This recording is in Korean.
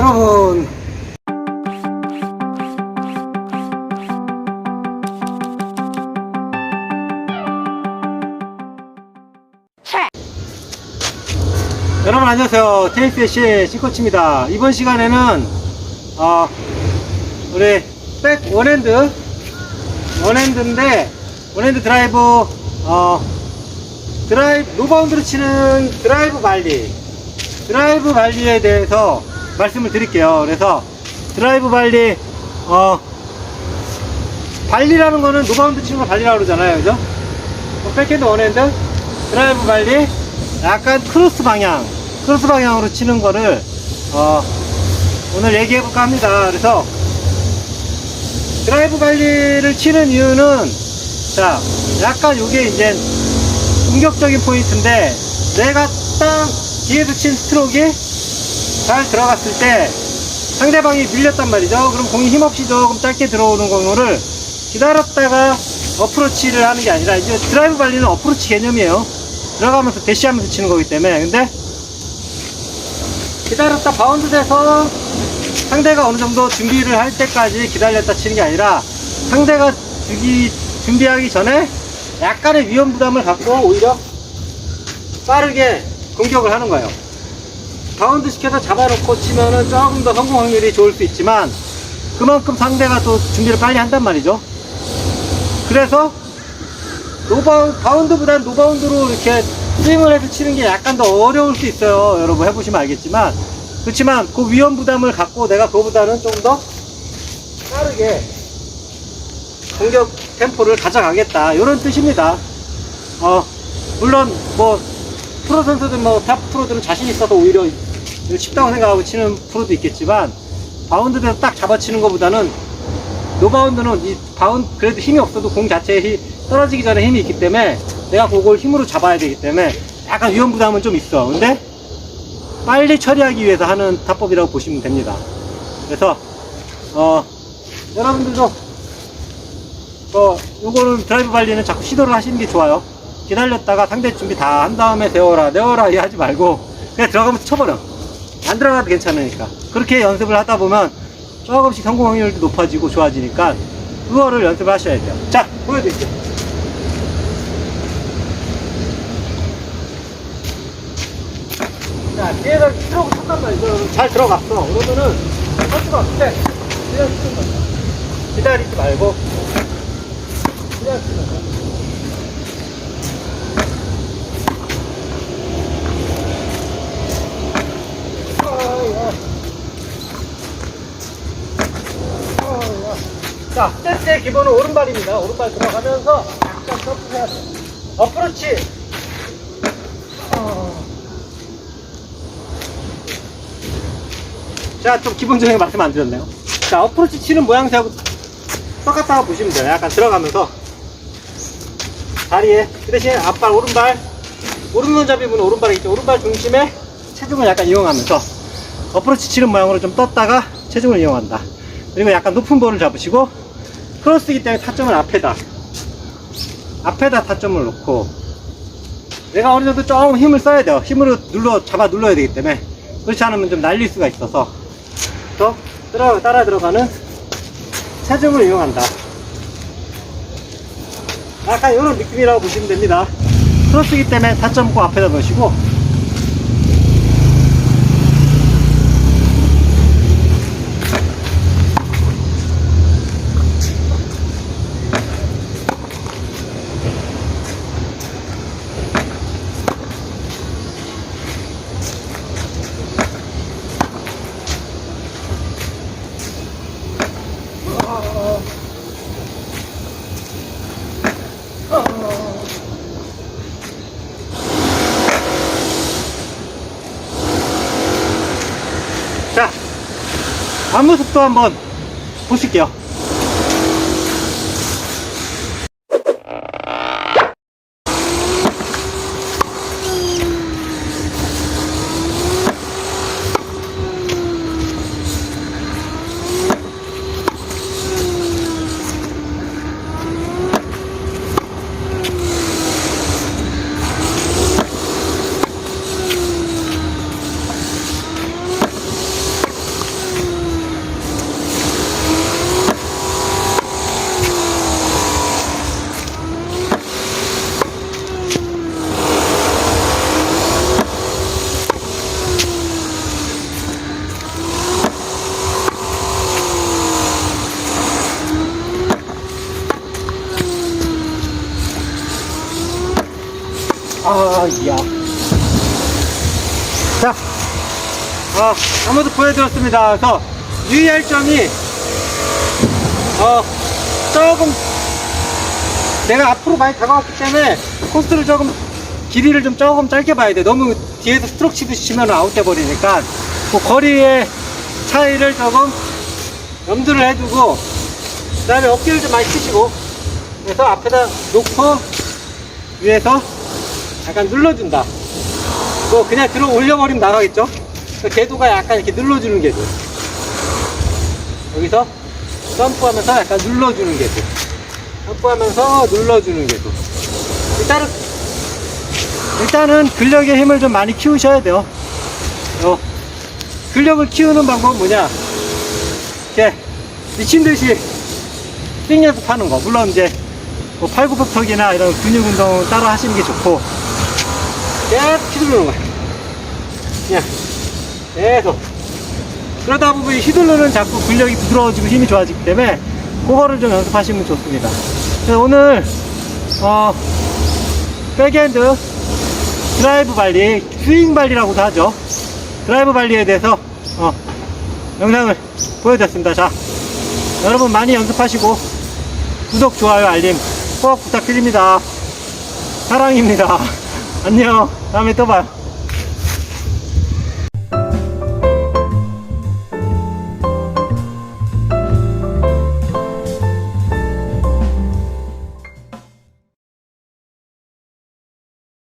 여러분. 여러분 안녕하세요. 테이스의 시코치입니다. 이번 시간에는 어, 우리 백 원핸드 원핸드인데 원핸드 드라이브 어, 드라이브 노바운드로 치는 드라이브 관리. 드라이브 관리에 대해서 말씀을 드릴게요. 그래서 드라이브 관리 어 발리라는 거는 노바운드 치는 걸 발리라고 그러잖아요. 그죠? 뭐 백핸드 원핸드. 드라이브 관리. 약간 크로스 방향 크로스 방향으로 치는 거를 어 오늘 얘기해 볼까 합니다. 그래서 드라이브 관리를 치는 이유는 자 약간 이게 이제 공격적인 포인트인데 내가 딱 뒤에서 친 스트로크가 잘 들어갔을 때 상대방이 밀렸단 말이죠. 그럼 공이 힘없이 조금 짧게 들어오는 공을 기다렸다가 어프로치를 하는 게 아니라 이제 드라이브 발리는 어프로치 개념이에요. 들어가면서 대시하면서 치는 거기 때문에 근데 기다렸다 바운드 돼서 상대가 어느 정도 준비를 할 때까지 기다렸다 치는 게 아니라 상대가 주기 준비하기 전에 약간의 위험 부담을 갖고 오히려 빠르게 공격을 하는 거예요. 바운드 시켜서 잡아놓고 치면은 조금 더 성공 확률이 좋을 수 있지만 그만큼 상대가 또 준비를 빨리 한단 말이죠. 그래서 노바운, 바운드보다는 노바운드로 이렇게 스윙을 해서 치는 게 약간 더 어려울 수 있어요. 여러분 해보시면 알겠지만. 그렇지만 그 위험 부담을 갖고 내가 그거보다는 좀 더 빠르게 공격 템포를 가져가겠다. 이런 뜻입니다. 어, 물론 뭐 프로 선수들 뭐 탑 프로들은 자신 있어서 오히려 쉽다고 생각하고 치는 프로도 있겠지만 바운드에서 딱 잡아치는 것보다는 노바운드는 이 바운 그래도 힘이 없어도 공 자체에 힘- 떨어지기 전에 힘이 있기 때문에 내가 그걸 힘으로 잡아야 되기 때문에 약간 위험 부담은 좀 있어. 근데 빨리 처리하기 위해서 하는 타법이라고 보시면 됩니다. 그래서 어 여러분들도 어 요거는 드라이브 관리는 자꾸 시도를 하시는 게 좋아요. 기다렸다가 상대 준비 다 한 다음에 세워라 내워라 이 하지 말고 그냥 들어가면서 쳐버려. 안 들어가도 괜찮으니까. 그렇게 연습을 하다 보면 조금씩 성공 확률도 높아지고 좋아지니까 그거를 연습을 하셔야 돼요. 자, 보여드릴게요. 자, 뒤에서 스트로크 쳤단 말이죠. 잘 들어갔어. 그러면은 할 수가 없대. 그냥 치는 거야. 기다리지 말고 그냥 치는 거야. 아이고. 아이고. 자, 스탠스의 기본은 오른발입니다. 오른발 들어가면서 약간 점프해야 돼. 어프로치. 어. 자, 좀 기본적인 말씀 안 드렸네요. 자, 어프로치 치는 모양새하고 똑같다고 보시면 돼요. 약간 들어가면서 다리에 그 대신 앞발 오른발 오른손잡이 분은 오른발이겠죠. 오른발 중심에 체중을 약간 이용하면서 어프로치 치는 모양으로 좀 떴다가 체중을 이용한다. 그리고 약간 높은 볼을 잡으시고 크로스이기 때문에 타점을 앞에다 앞에다 타점을 놓고 내가 어느 정도 조금 힘을 써야 돼요. 힘으로 눌러 잡아 눌러야 되기 때문에 그렇지 않으면 좀 날릴 수가 있어서 또 따라, 따라 들어가는 체중을 이용한다. 약간 이런 느낌이라고 보시면 됩니다. 크로스이기 때문에 타점 꼭 앞에다 넣으시고 속도 한번 보실게요. 아, 이야. 자, 어, 아무도 보여드렸습니다. 그래서 유의할 점이, 어, 조금, 내가 앞으로 많이 다가왔기 때문에 코스를 조금, 길이를 좀 조금 짧게 봐야 돼. 너무 뒤에서 스트로크 치듯이 치면 아웃돼 버리니까, 그 거리의 차이를 조금 염두를 해두고, 그 다음에 어깨를 좀 많이 치시고, 그래서 앞에다 놓고, 위에서 약간 눌러준다. 뭐 그냥 들어 올려버리면 나가겠죠? 그 궤도가 약간 이렇게 눌러주는 궤도. 여기서 점프하면서 약간 눌러주는 궤도. 점프하면서 눌러주는 궤도. 일단은 일단은 근력의 힘을 좀 많이 키우셔야 돼요. 어, 근력을 키우는 방법은 뭐냐? 이렇게 미친 듯이 스윙 연습하는 거. 물론 이제 뭐 팔굽혀펴기나 이런 근육 운동 따로 하시는 게 좋고 계속 휘두르는 거야. 그냥 계속. 그러다 보면 이 휘두르는 자꾸 근력이 부드러워지고 힘이 좋아지기 때문에 그거를 좀 연습하시면 좋습니다. 그래서 오늘 어 백핸드 드라이브 발리, 스윙 발리라고도 하죠. 드라이브 발리에 대해서 어, 영상을 보여드렸습니다. 자, 여러분 많이 연습하시고 구독, 좋아요, 알림 꼭 부탁드립니다. 사랑입니다. 안녕. 다음에 또 봐요.